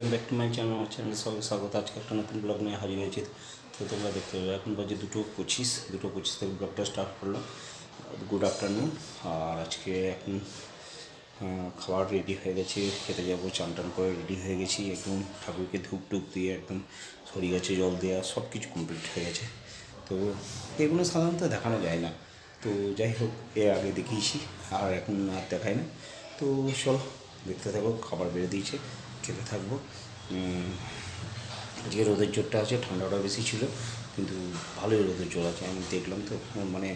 Back to my channel আমার channel সবাই স্বাগত। আজকে একটা নতুন ব্লগ নিয়ে হাজির হয়েছি। তো তোমরা দেখতে পাবে, এখন বাজে দুটো পঁচিশ। দুটো পঁচিশ থেকে ব্লগটা স্টার্ট করলাম। গুড আফটারনুন আর আজকে এখন খাবার রেডি হয়ে গেছে। খেতে যাব, চান টান করে রেডি হয়ে গেছি। একদম ঠাকুরকে ধূপ টুপ দিয়ে একদম সরি গাছে, জল দেওয়া সব কিছু কমপ্লিট হয়ে গেছে। তো এগুলো সাধারণত দেখানো যায় না। তো যাই হোক এর আগে দেখিয়েছি, আর এখন আর দেখায় না। তো চলো, দেখতে থাকো, খাবার বেড়ে দিয়েছে। খেতে থাকব। আজকে রোদের জোরটা আছে ঠান্ডাটা বেশি ছিল কিন্তু ভালোই রোদের জোর আছে। আমি দেখলাম তো মানে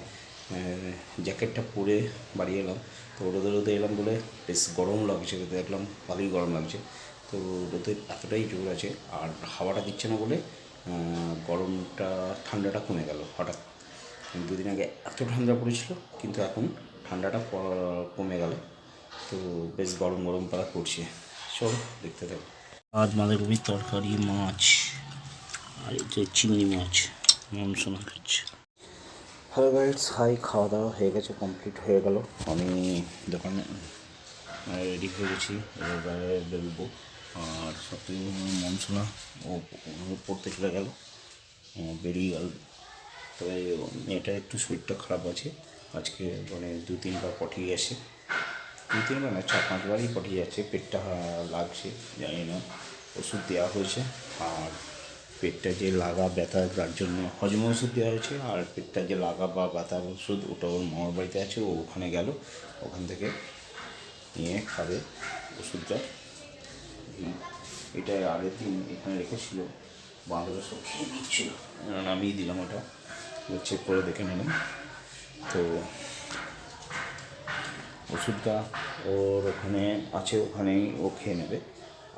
জ্যাকেটটা পরে বাড়ি এলাম। তো রোদে রোদে এলাম বলে বেশ গরম লাগছে তো দেখলাম ভালোই গরম লাগছে। তো রোদের এতটাই জোর আছে আর হাওয়াটা দিচ্ছে না বলে গরমটা ঠান্ডাটা কমে গেল হঠাৎ। দুদিন আগে এত ঠান্ডা পড়েছিল কিন্তু এখন ঠান্ডাটা কমে গেল। তো বেশ গরম গরম পাড়া করছে চলো দেখতে থাকো আজ বাঁধাকপির তরকারি মাছ আর এই যে চিংড়ি মাছ মনসোনা খাচ্ছে। হ্যালো গাইডস হাই খাওয়া দাওয়া হয়ে গেছে কমপ্লিট হয়ে গেল। আমি দোকানে রেডি হয়ে গেছি এবার বাইরে বেরোবো। আর সব থেকে মনসোনা ও পড়তে চলে গেল বেরিয়ে গেল। তবে মেয়েটা একটু শরীরটা খারাপ আছে। আজকে মানে দু তিনবার পটিয়ে গেছে। দু তিনবার না চার পাঁচবারই পটিয়ে যাচ্ছে, পেটটা লাগছে, জানি না, ওষুধ দেওয়া হয়েছে, আর পেটটা যে লাগা ব্যথা তার জন্য হজম ওষুধ দেওয়া হয়েছে, আর পেটটা যে লাগা বা ব্যথা ওষুধ ওটা ওর মামার বাড়িতে আছে, ও ওখানে গেল, ওখান থেকে নিয়ে খাবে ওষুধটা। এটা আগের দিন এখানে রেখেছিল বাঁদরা সব খেয়ে নিচ্ছিল নামিয়ে দিলাম ওটা চেক করে দেখে নিলাম। তো ওষুধটা ওর ওখানে আছে ওখানেই ও খেয়ে নেবে।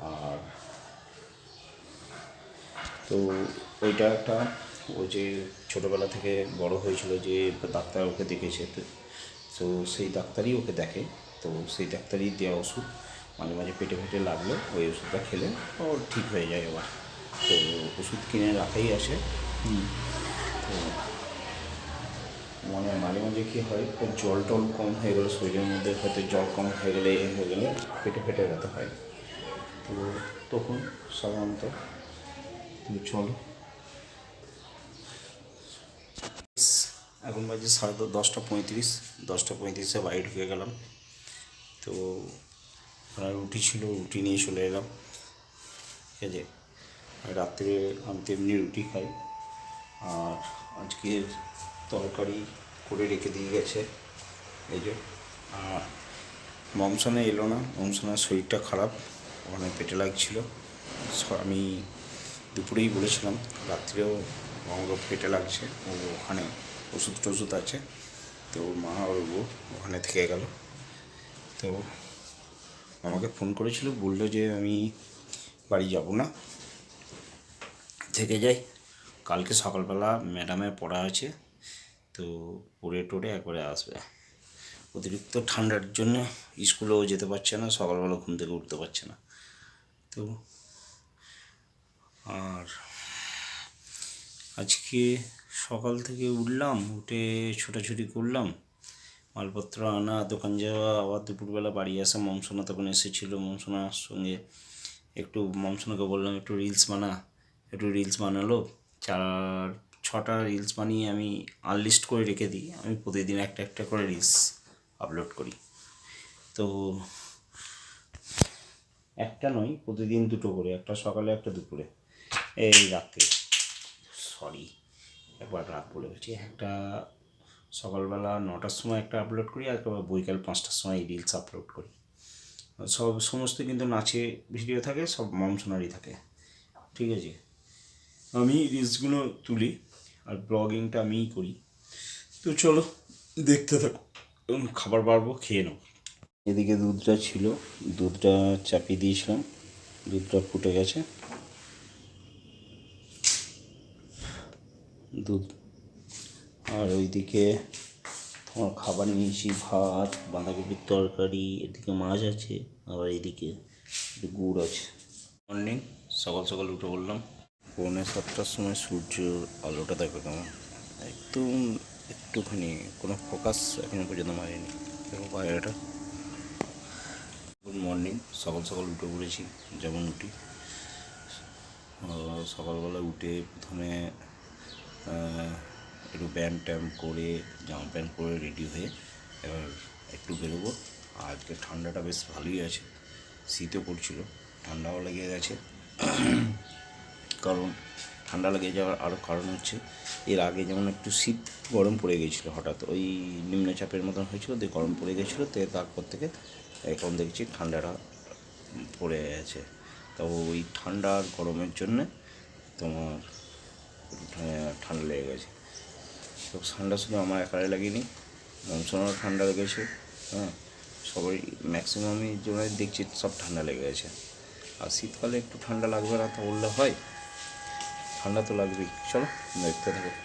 আর তো ওইটা একটা ও যে ছোটোবেলা থেকে বড় হয়েছিল যে ডাক্তার ওকে দেখেছে তো সেই ডাক্তারই ওকে দেখে। তো সেই ডাক্তারই দেওয়া ওষুধ মাঝে মাঝে পেটে ফেটে লাগলে ওই ওষুধটা খেলে ও ঠিক হয়ে যায় আবার তো ওষুধ কিনে রাখাই আছে হুম, তো মানে মাঝে মাঝে কী হয় জল টল কম হয়ে গেলে, শরীরের মধ্যে হয়তো জল কম হয়ে গেলে, এ হয়ে গেলে পেটে ফেটে ব্যথা হয়। তো তখন সাধারণত জল এখন বাজে সাড়ে দশ- দশটা পঁয়ত্রিশ, দশটা পঁয়ত্রিশে বাড়ি ঢুকে গেলাম। তো রুটি ছিল, রুটি নিয়ে চলে এলাম। ঠিক আছে? রাত্রে আমি তো এমনি রুটি খাই। আর আজকের তরকারি করে রেখে দিয়ে গেছে। এই যে, আর মমসানে এলো না। মমসানের শরীরটা খারাপ, ওখানে পেটে লাগছিল। আমি দুপুরেই বলেছিলাম, রাত্রেও আমাকে পেটে লাগছে। ও ওখানে ওষুধ টষুধ আছে। তো ওর মা আর ও ওখানে থেকে গেল। তো আমাকে ফোন করেছিল, বলল যে আমি বাড়ি যাব না। থেকে যাই। কালকে সকালবেলা ম্যাডামের পড়া আছে। তো পড়ে টোরে একবারে আসবে। অতিরিক্ত ঠান্ডার জন্য স্কুলেও যেতে পারছে না, সকালবেলা ঘুম থেকে উঠতে পারছে না। তো আর আজকে সকাল থেকে উঠলাম, উঠে ছোটাছুটি করলাম। মালপত্র আনা, দোকান যাওয়া, আবার দুপুরবেলা বাড়ি আসা। মমসোনা তখন এসেছিল, মমসোনার সঙ্গে একটু, মমসোনাকে বললাম একটু রিলস বানা, একটু রিলস বানালো। চার ছটা রিলস বানিয়ে আমি আনলিস্ট করে রেখে দিই। আমি প্রতিদিন একটা একটা করে রিলস আপলোড করি। তো একটা নয়, প্রতিদিন দুটো করে, একটা সকালে, একটা দুপুরে। এই রাত্রে। সরি একবার রাত বলে গেছি একটা সকালবেলা নটার সময় একটা আপলোড করি, আর একবার বৈকাল পাঁচটার সময় এই রিলস আপলোড করি। সব, সমস্ত কিন্তু নাচে ভিডিও থাকে, সব মমসোনারই থাকে। ঠিক আছে? আমি রিলসগুলো তুলি। আর ব্লগিংটা আমিই করি। তো চলো দেখতে থাকো। এবং খাবার বাড়বো খেয়ে নাও। এদিকে দুধটা ছিল দুধটা চাপিয়ে দিয়েছিলাম। দুধটা ফুটে গেছে। দুধ। আর ওইদিকে তোমার খাবার নিয়েছি ভাত বাঁধাকপির তরকারি এদিকে মাছ আছে আবার এদিকে একটু গুড় আছে। মর্নিং সকাল সকাল উঠে বললাম। পৌনে সাতটার সময় সূর্যর আলোটা দেখো কেমন? একদম একটুখানি কোনো ফোকাস এখনও পর্যন্ত মারেনি। দেখো বাইরেটা গুড মর্নিং। সকাল সকাল উঠে পড়েছি যেমন উঠি। সকালবেলা উঠে প্রথমে একটু ব্যায়াম ট্যাম করে, জামা প্যান্ট পরে রেডি হয়ে এবার একটু বেরোবো। আজকে ঠান্ডাটা বেশ ভালোই আছে। শীতও পড়ছিল। ঠান্ডাও লেগে গেছে। কারণ ঠান্ডা লেগে যাওয়ার আরও কারণ হচ্ছে, এর আগে যেমন একটু শীত গরম পড়ে গেছিল, হঠাৎ ওই নিম্নচাপের মতন হয়েছিল, দিয়ে গরম পড়ে গেছিল, তো তারপর থেকে এখন দেখছি ঠান্ডাটা পড়ে গেছে তো ওই ঠান্ডা আর গরমের জন্যে তোমার ঠান্ডা লেগে গেছে। তো ঠান্ডা শুধু আমার একাই লাগেনি মনসুনেরও ঠান্ডা লেগেছে হ্যাঁ সবাই ম্যাক্সিমামই জনের দেখছি সব ঠান্ডা লেগে গেছে। আর শীতকালে একটু ঠান্ডা লাগবে না তা বললে হয় ঠান্ডা তো লাগবেই। চলো। দেখতে থাকো।